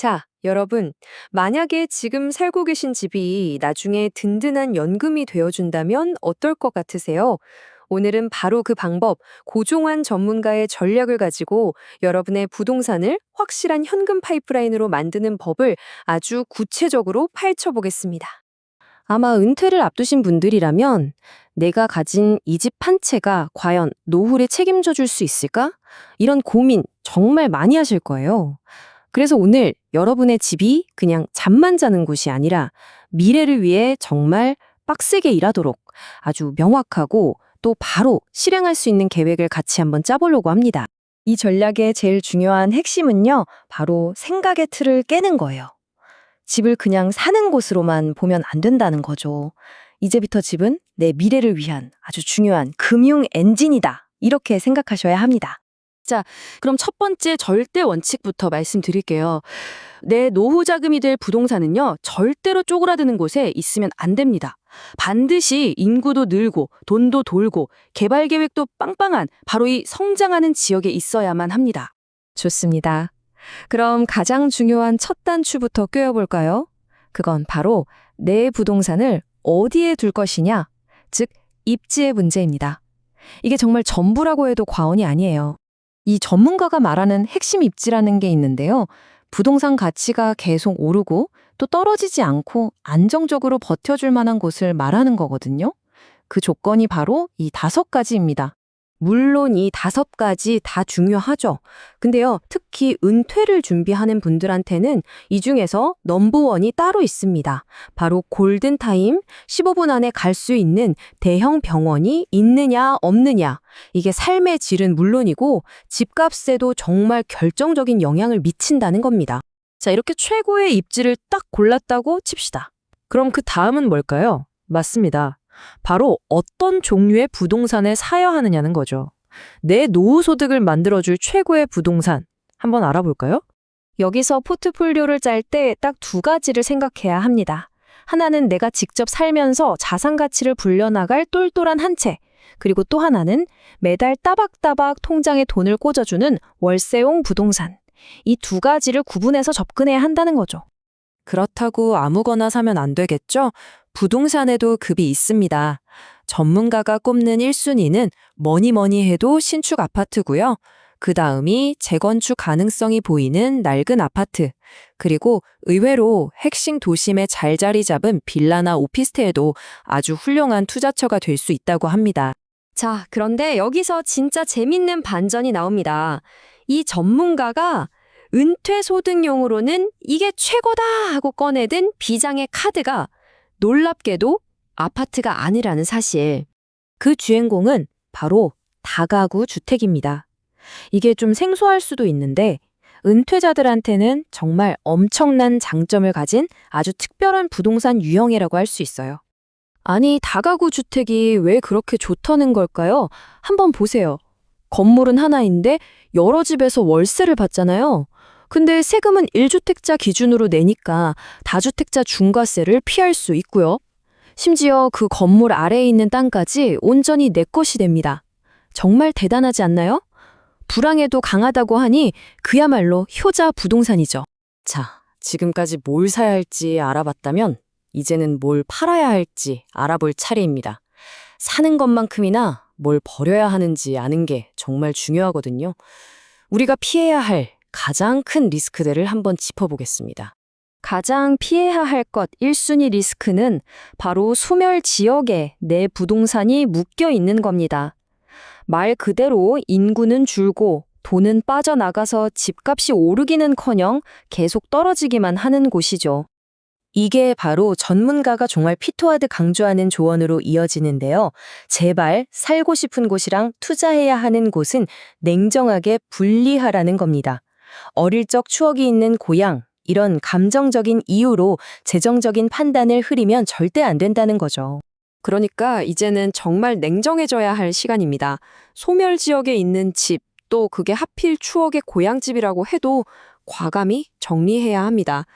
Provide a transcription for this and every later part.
자, 여러분, 만약에 지금 살고 계신 집이 나중에 든든한 연금이 되어준다면 어떨 것 같으세요? 오늘은 바로 그 방법, 고종환 전문가의 전략을 가지고 여러분의 부동산을 확실한 현금 파이프라인으로 만드는 법을 아주 구체적으로 파헤쳐 보겠습니다. 아마 은퇴를 앞두신 분들이라면 내가 가진 이 집 한 채가 과연 노후를 책임져 줄 수 있을까? 이런 고민 정말 많이 하실 거예요. 그래서 오늘 여러분의 집이 그냥 잠만 자는 곳이 아니라 미래를 위해 정말 빡세게 일하도록 아주 명확하고 또 바로 실행할 수 있는 계획을 같이 한번 짜보려고 합니다. 이 전략의 제일 중요한 핵심은요, 바로 생각의 틀을 깨는 거예요. 집을 그냥 사는 곳으로만 보면 안 된다는 거죠. 이제부터 집은 내 미래를 위한 아주 중요한 금융 엔진이다. 이렇게 생각하셔야 합니다. 그럼 첫 번째 절대 원칙부터 말씀드릴게요. 내 노후 자금이 될 부동산은요, 절대로 쪼그라드는 곳에 있으면 안 됩니다. 반드시 인구도 늘고 돈도 돌고 개발 계획도 빵빵한 바로 이 성장하는 지역에 있어야만 합니다. 좋습니다. 그럼 가장 중요한 첫 단추부터 꿰어볼까요? 그건 바로 내 부동산을 어디에 둘 것이냐, 즉 입지의 문제입니다. 이게 정말 전부라고 해도 과언이 아니에요. 이 전문가가 말하는 핵심 입지라는 게 있는데요. 부동산 가치가 계속 오르고 또 떨어지지 않고 안정적으로 버텨줄 만한 곳을 말하는 거거든요. 그 조건이 바로 이 다섯 가지입니다. 물론 이 다섯 가지 다 중요하죠. 근데요, 특히 은퇴를 준비하는 분들한테는 이 중에서 넘버원이 따로 있습니다. 바로 골든타임, 15분 안에 갈 수 있는 대형 병원이 있느냐, 없느냐. 이게 삶의 질은 물론이고 집값에도 정말 결정적인 영향을 미친다는 겁니다. 자, 이렇게 최고의 입지를 딱 골랐다고 칩시다. 그럼 그 다음은 뭘까요? 맞습니다. 바로 어떤 종류의 부동산을 사야 하느냐는 거죠. 내 노후 소득을 만들어줄 최고의 부동산 한번 알아볼까요? 여기서 포트폴리오를 짤 때 딱 두 가지를 생각해야 합니다. 하나는 내가 직접 살면서 자산 가치를 불려나갈 똘똘한 한 채. 그리고 또 하나는 매달 따박따박 통장에 돈을 꽂아주는 월세용 부동산. 이 두 가지를 구분해서 접근해야 한다는 거죠. 그렇다고 아무거나 사면 안 되겠죠? 부동산에도 급이 있습니다. 전문가가 꼽는 1순위는 뭐니 뭐니 해도 신축 아파트고요. 그 다음이 재건축 가능성이 보이는 낡은 아파트. 그리고 의외로 핵심 도심에 잘 자리 잡은 빌라나 오피스텔도 아주 훌륭한 투자처가 될 수 있다고 합니다. 자, 그런데 여기서 진짜 재밌는 반전이 나옵니다. 이 전문가가 은퇴 소득용으로는 이게 최고다 하고 꺼내든 비장의 카드가 놀랍게도 아파트가 아니라는 사실. 그 주인공은 바로 다가구 주택입니다. 이게 좀 생소할 수도 있는데 은퇴자들한테는 정말 엄청난 장점을 가진 아주 특별한 부동산 유형이라고 할 수 있어요. 아니, 다가구 주택이 왜 그렇게 좋다는 걸까요? 한번 보세요. 건물은 하나인데 여러 집에서 월세를 받잖아요. 근데 세금은 1주택자 기준으로 내니까 다주택자 중과세를 피할 수 있고요. 심지어 그 건물 아래에 있는 땅까지 온전히 내 것이 됩니다. 정말 대단하지 않나요? 불황에도 강하다고 하니 그야말로 효자 부동산이죠. 자, 지금까지 뭘 사야 할지 알아봤다면 이제는 뭘 팔아야 할지 알아볼 차례입니다. 사는 것만큼이나 뭘 버려야 하는지 아는 게 정말 중요하거든요. 우리가 피해야 할 가장 큰 리스크들을 한번 짚어보겠습니다. 가장 피해야 할 것 1순위 리스크는 바로 소멸 지역에 내 부동산이 묶여 있는 겁니다. 말 그대로 인구는 줄고 돈은 빠져나가서 집값이 오르기는커녕 계속 떨어지기만 하는 곳이죠. 이게 바로 전문가가 정말 피토하듯 강조하는 조언으로 이어지는데요. 제발 살고 싶은 곳이랑 투자해야 하는 곳은 냉정하게 분리하라는 겁니다. 어릴 적 추억이 있는 고향, 이런 감정적인 이유로 재정적인 판단을 흐리면 절대 안 된다는 거죠. 그러니까 이제는 정말 냉정해져야 할 시간입니다. 소멸 지역에 있는 집, 또 그게 하필 추억의 고향집이라고 해도 과감히 정리해야 합니다.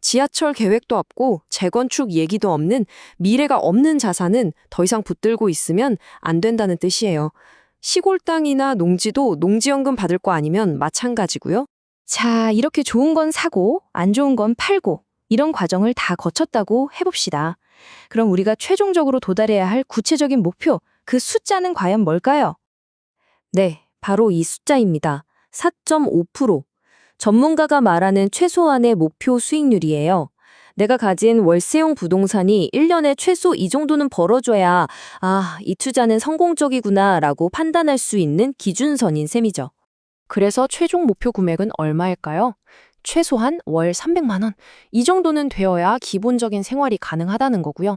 지하철 계획도 없고 재건축 얘기도 없는 미래가 없는 자산은 더 이상 붙들고 있으면 안 된다는 뜻이에요. 시골 땅이나 농지도 농지연금 받을 거 아니면 마찬가지고요. 자, 이렇게 좋은 건 사고, 안 좋은 건 팔고, 이런 과정을 다 거쳤다고 해봅시다. 그럼 우리가 최종적으로 도달해야 할 구체적인 목표, 그 숫자는 과연 뭘까요? 네, 바로 이 숫자입니다. 4.5%. 전문가가 말하는 최소한의 목표 수익률이에요. 내가 가진 월세용 부동산이 1년에 최소 이 정도는 벌어줘야, 아, 이 투자는 성공적이구나 라고 판단할 수 있는 기준선인 셈이죠. 그래서 최종 목표 금액은 얼마일까요? 최소한 월 300만 원. 이 정도는 되어야 기본적인 생활이 가능하다는 거고요.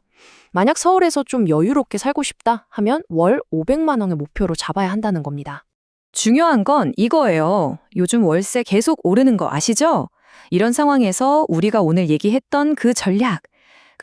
만약 서울에서 좀 여유롭게 살고 싶다 하면 월 500만 원을 목표로 잡아야 한다는 겁니다. 중요한 건 이거예요. 요즘 월세 계속 오르는 거 아시죠? 이런 상황에서 우리가 오늘 얘기했던 그 전략.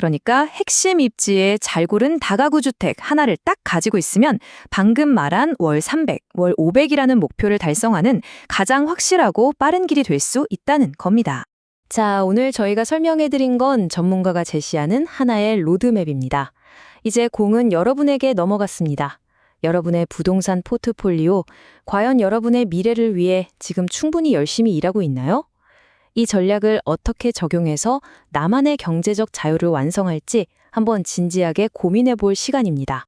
그러니까 핵심 입지에 잘 고른 다가구 주택 하나를 딱 가지고 있으면 방금 말한 월 300, 월 500이라는 목표를 달성하는 가장 확실하고 빠른 길이 될 수 있다는 겁니다. 자, 오늘 저희가 설명해 드린 건 전문가가 제시하는 하나의 로드맵입니다. 이제 공은 여러분에게 넘어갔습니다. 여러분의 부동산 포트폴리오, 과연 여러분의 미래를 위해 지금 충분히 열심히 일하고 있나요? 이 전략을 어떻게 적용해서 나만의 경제적 자유를 완성할지 한번 진지하게 고민해 볼 시간입니다.